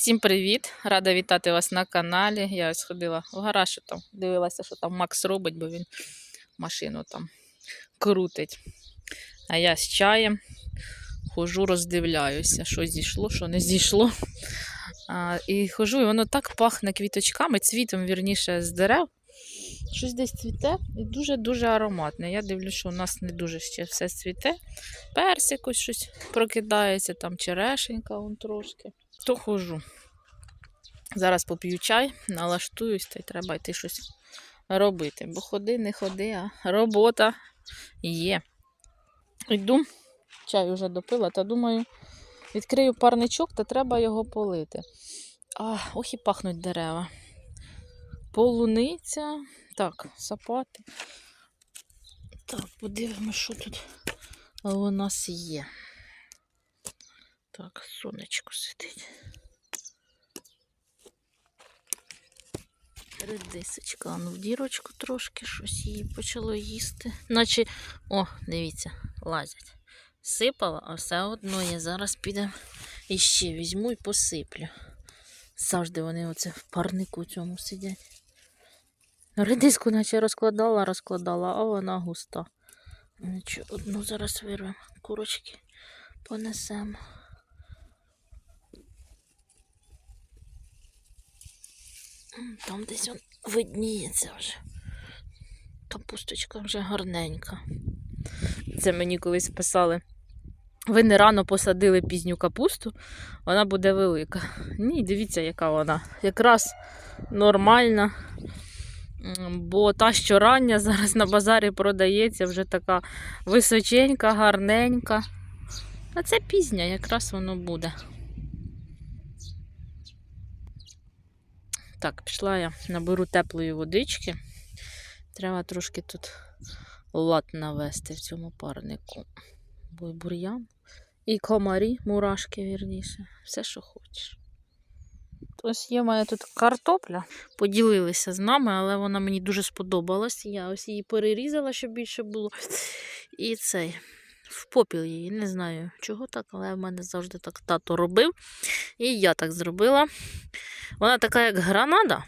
Всім привіт! Рада вітати вас на каналі. Я ось ходила в гараж, там дивилася, що там Макс робить, бо він машину там крутить. А я з чаєм хожу, роздивляюся, що зійшло, що не зійшло. А, і хожу, і воно так пахне квіточками, цвітом, вірніше, з дерев. Щось десь цвіте і дуже-дуже ароматне. Я дивлюся, що у нас не дуже ще все цвіте. Персик ось щось прокидається, там черешенька вон трошки. То хожу. Зараз поп'ю чай, налаштуюсь, та й треба йти щось робити. Бо ходи, не ходи, а робота є. Йду, чай вже допила, та думаю, відкрию парничок, та треба його полити. А, ох і пахнуть дерева. Полуниця. Так, сапати. Так, подивимось, що тут у нас є. Так, сонечко сидить. Редисочка, ну в дірочку трошки щось її почало їсти. Наче, о, дивіться, лазять. Сипала, а все одно я зараз підемо і ще візьму і посиплю. Завжди вони оце в парнику цьому сидять. Редиску наче розкладала, розкладала, а вона густа. Одну зараз вирвемо. Курочки понесемо. Там десь он видніється вже. Капусточка вже гарненька. Це мені колись писали. Ви не рано посадили пізню капусту, вона буде велика. Ні, дивіться, яка вона. Якраз нормальна. Бо та, що рання, зараз на базарі продається, вже така височенька, гарненька. А це пізня, якраз воно буде. Так, пішла я наберу теплої водички. Треба трошки тут лад навести в цьому парнику. Бо бур'ян. І комарі, мурашки, вірніше. Все, що хочеш. Ось є в мене тут картопля. Поділилися з нами, але вона мені дуже сподобалась. Я ось її перерізала, щоб більше було. І цей. В попіл її. Не знаю чого так, але в мене завжди так тато робив. І я так зробила. Вона така, як гранада.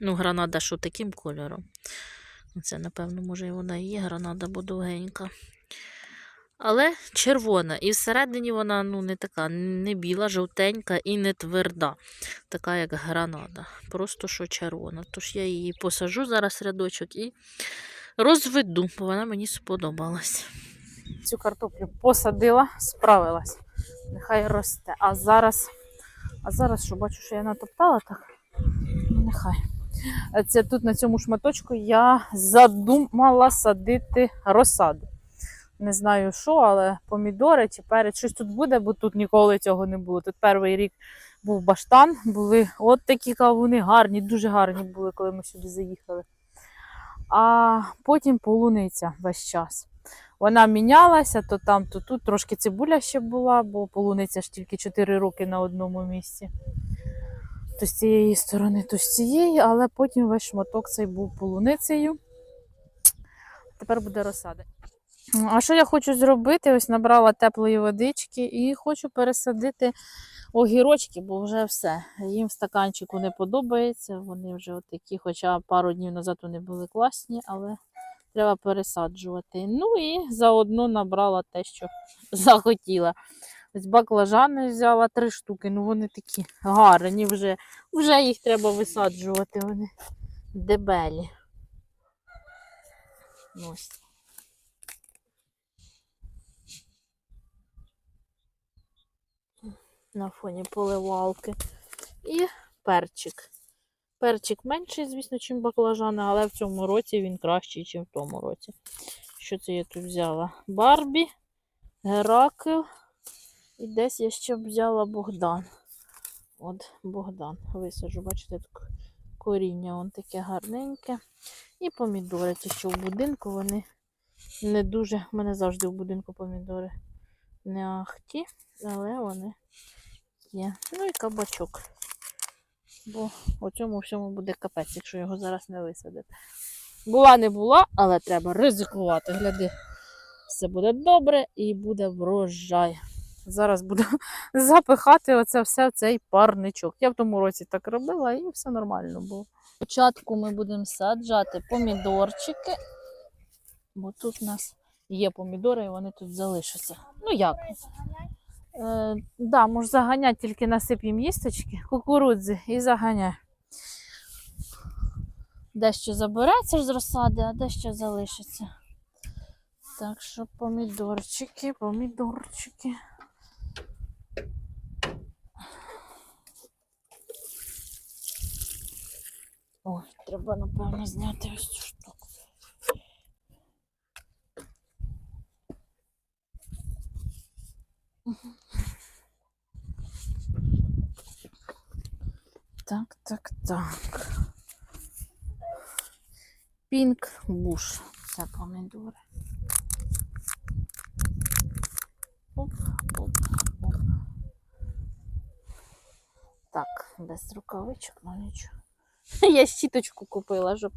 Ну, гранада, що таким кольором. Це, напевно, може, і вона і є гранада, бо довгенька. Але червона. І всередині вона ну, не така, не біла, жовтенька і не тверда. Така, як гранада. Просто що червона. Тож я її посажу зараз рядочок і розведу, бо вона мені сподобалась. Цю картоплю посадила, справилась. Нехай росте. А зараз, а зараз, що бачу, що я натоптала так. Ну, нехай. Це тут на цьому шматочку я задумала садити розсаду. Не знаю що, але помідори перець, щось тут буде, бо тут ніколи цього не було. Тут перший рік був баштан, були от такі кавуни гарні, дуже гарні були, коли ми сюди заїхали. А потім полуниця весь час. Вона мінялася, то там, то тут. Трошки цибуля ще була, бо полуниця ж тільки 4 роки на одному місці. То з цієї сторони, то з цієї, але потім весь шматок цей був полуницею. Тепер буде розсада. А що я хочу зробити? Ось набрала теплої водички і хочу пересадити огірочки, бо вже все. Їм в стаканчику не подобається. Вони вже отакі, хоча пару днів назад вони були класні, але треба пересаджувати. Ну і заодно набрала те, що захотіла. Ось баклажани взяла три штуки, ну вони такі гарні вже. Вже їх треба висаджувати. Вони дебелі. Ось. На фоні поливалки. І перчик. Перчик менший, звісно, ніж баклажани, але в цьому році він кращий, ніж в тому році. Що це я тут взяла? Барбі, Геракл. І десь я ще взяла Богдан. От Богдан. Висаджу, бачите, тут коріння вон таке гарненьке. І помідори. Ті, що в будинку, вони не дуже. У мене завжди в будинку помідори не ахті, але вони є. Ну і кабачок. Бо у цьому всьому буде капець, якщо його зараз не висадити. Була не була, але треба ризикувати. Гляди, все буде добре і буде врожай. зараз буду запихати оце все в цей парничок. Я в тому році так робила і все нормально було. Спочатку ми будемо саджати помідорчики, бо тут у нас є помідори, і вони тут залишаться. Ну як? Е, да, можеш заганяти, тільки насип їм їсточки, кукурудзи і заганяй. Дещо забереться з розсади, а дещо залишиться. Так що помідорчики, помідорчики. Ой, треба, напевно, зняти ось цю штуку. Так, так, так. Пінк буш. Це помідори. Оп, оп, оп. Так, без рукавичок, ну нічого. Я щіточку купила, щоб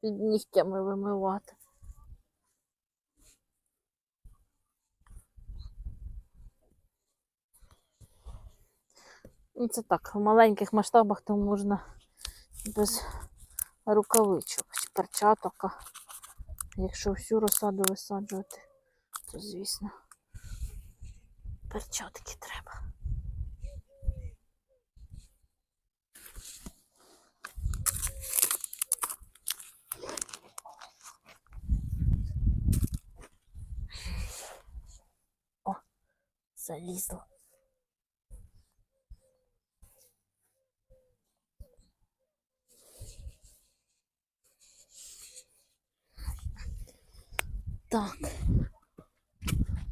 під нігтями вимивати. Ну, це так, в маленьких масштабах то можна без рукавичок перчаток. Якщо всю розсаду висаджувати, то звісно перчатки треба. О, залізла. Так.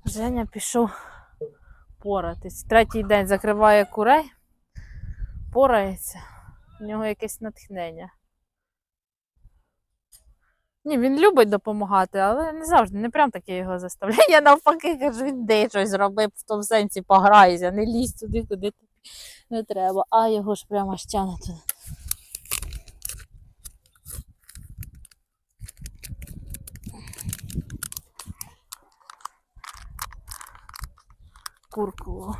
Женя пішов поратись. Третій день закриває курей, порається. У нього якесь натхнення. Ні, він любить допомагати, але не завжди, не прям таке його заставляє. Я навпаки кажу, іди щось зроби в тому сенсі пограйся, не лізь туди, куди не треба. А його ж прямо тягне туди. Курку.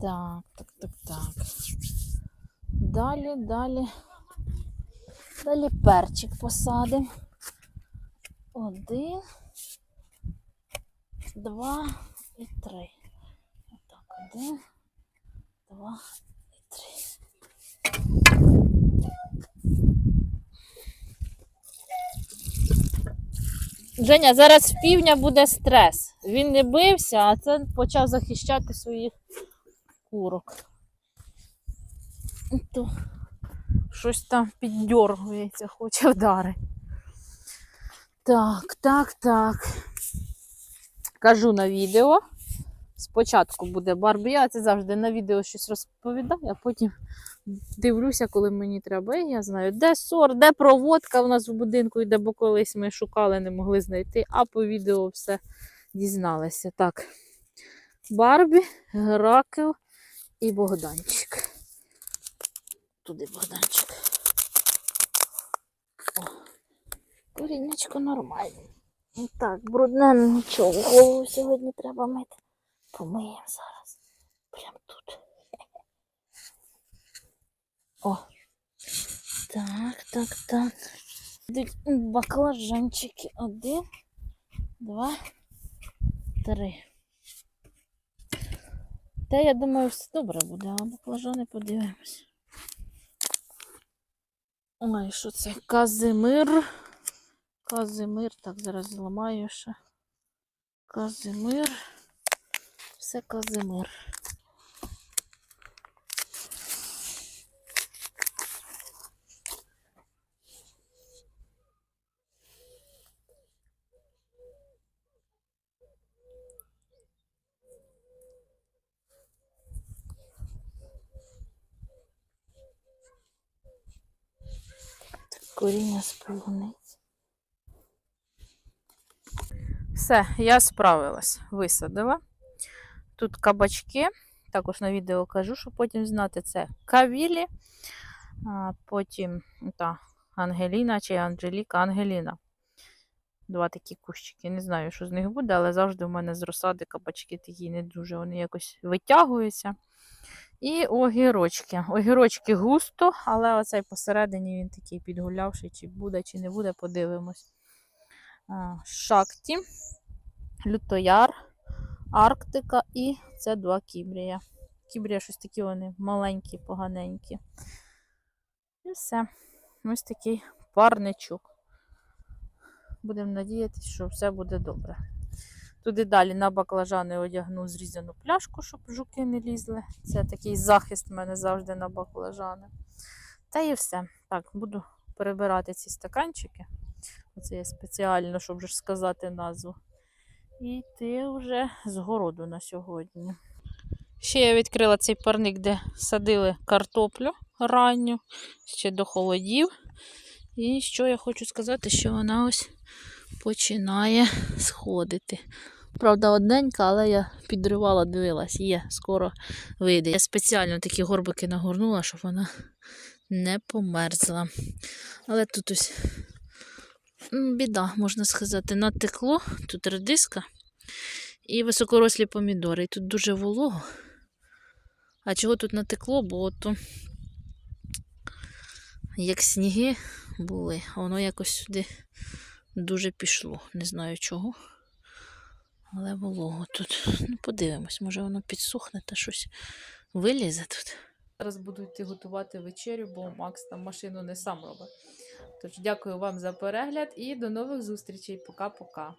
Так, так, так, так. Далі, далі. Далі перчик посадимо. Один, два і три. Отак, один, два і три. Женя, зараз в півня буде стрес. Він не бився, а це почав захищати своїх курок. То щось там піддергується, хоче вдарити. Так, так, так. Кажу на відео. Спочатку буде Барбі. Я це завжди на відео щось розповідаю, а потім дивлюся, коли мені треба. І я знаю, де сор, де проводка в нас в будинку йде, бо колись ми шукали, не могли знайти, а по відео все дізналися. Так. Барбі, Геракл і Богданчик. Туди Богданчик. О, корінечко нормальне. Так, брудне нічого. Голову сьогодні треба мити. Помиємо зараз. Прямо тут. О. Так, так, так. Баклажанчики. Один, два, три. Та я думаю, все добре буде, а баклажани подивимось. Ой, що це? Казимир. Казимир. Так, зараз зламаю ще. Казимир. Все Казимир. Коріння з. Все, я справилась, висадила. Тут кабачки. Також на відео кажу, щоб потім знати це кавілі. А потім та, Ангеліна чи Анжеліка Ангеліна. Два такі кущики. Не знаю, що з них буде, але завжди в мене з розсади кабачки такі не дуже. Вони якось витягуються. І огірочки. Огірочки густо, але оцей посередині він такий підгулявший, чи буде, чи не буде, подивимось. Шакті, лютояр, Арктика і це два кібрія. Кібрія щось такі вони маленькі, поганенькі. І все. Ось такий парничок. Будемо надіятися, що все буде добре. Туди далі на баклажани одягну зрізану пляшку, щоб жуки не лізли. Це такий захист в мене завжди на баклажани. Та і все. Так, буду перебирати ці стаканчики. Оце я спеціально, щоб вже сказати назву. І йти вже з городу на сьогодні. Ще я відкрила цей парник, де садили картоплю ранню, ще до холодів. І що я хочу сказати, що вона ось починає сходити. Правда, одненька, але я підривала, дивилась, є, скоро вийде. Я спеціально такі горбики нагорнула, щоб вона не померзла. Але тут ось біда, можна сказати, натекло, тут редиска і високорослі помідори. І тут дуже волого. А чого тут натекло? Бо от як сніги були, воно якось сюди дуже пішло. Не знаю чого. Але волого тут. Ну, подивимось, може воно підсохне та щось вилізе тут. Зараз буду йти готувати вечерю, бо Макс там машину не сам робить. Тож дякую вам за перегляд і до нових зустрічей. Пока-пока.